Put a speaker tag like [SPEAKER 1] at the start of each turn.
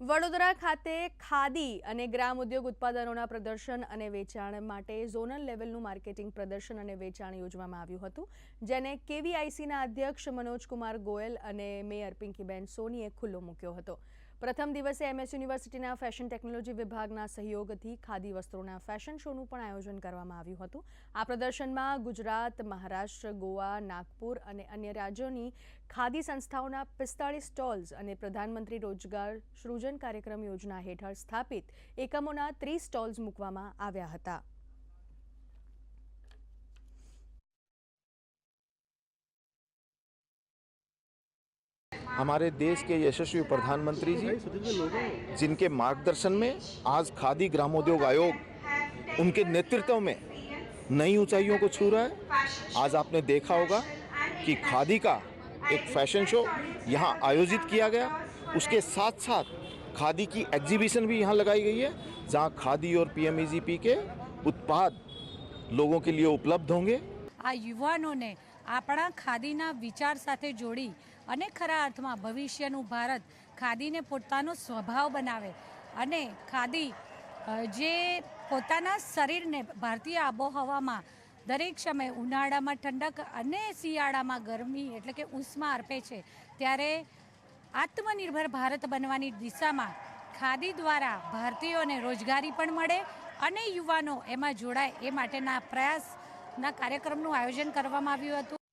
[SPEAKER 1] વડોદરા ખાતે ખાદી અને ગ્રામ ઉદ્યોગ ઉત્પાદનોના પ્રદર્શન અને વેચાણ માટે ઝોનલ લેવલનું માર્કેટિંગ પ્રદર્શન અને વેચાણ યોજવામાં આવ્યું હતું, જેને કેવીઆઈસીના અધ્યક્ષ મનોજ કુમાર ગોયલ અને મેયર પિંકીબેન સોનીએ ખુલ્લો મૂક્યો હતો. પ્રથમ દિવસે એમએસ યુનિવર્સિટીના ફેશન ટેકનોલોજી વિભાગના સહયોગથી ખાદી વસ્ત્રોના ફેશન શોનું પણ આયોજન કરવામાં આવ્યું હતું. આ પ્રદર્શનમાં ગુજરાત, મહારાષ્ટ્ર, ગોવા, નાગપુર અને અન્ય રાજ્યોની ખાદી સંસ્થાઓના પિસ્તાળીસ સ્ટોલ્સ અને પ્રધાનમંત્રી રોજગાર સૃજન કાર્યક્રમ યોજના હેઠળ સ્થાપિત એકમોના ત્રીસ સ્ટોલ્સ મૂકવામાં આવ્યા હતા.
[SPEAKER 2] हमारे देश के यशस्वी प्रधानमंत्री जी, जिनके मार्गदर्शन में आज खादी ग्रामोद्योग आयोग उनके नेतृत्व में नई ऊंचाइयों को छू रहा है। आज आपने देखा होगा कि खादी का एक फ़ैशन शो यहाँ आयोजित किया गया। उसके साथ साथ खादी की एग्जीबिशन भी यहाँ लगाई गई है, जहाँ खादी और पीएमईजीपी के उत्पाद लोगों के लिए उपलब्ध होंगे।
[SPEAKER 3] युवाओं ने આપણા ખાદીના વિચાર સાથે જોડી અને ખરા અર્થમાં ભવિષ્યનું ભારત ખાદીને પોતાનો સ્વભાવ બનાવે. અને ખાદી જે પોતાના શરીરને ભારતીય આબોહવામાં દરેક સમયે ઉનાળામાં ઠંડક અને શિયાળામાં ગરમી એટલે કે ઉષ્મા અર્પે છે, ત્યારે આત્મનિર્ભર ભારત બનવાની દિશામાં ખાદી દ્વારા ભારતીયોને રોજગારી પણ મળે અને યુવાનો એમાં જોડાય એ માટેના પ્રયાસના કાર્યક્રમનું આયોજન કરવામાં આવ્યું હતું.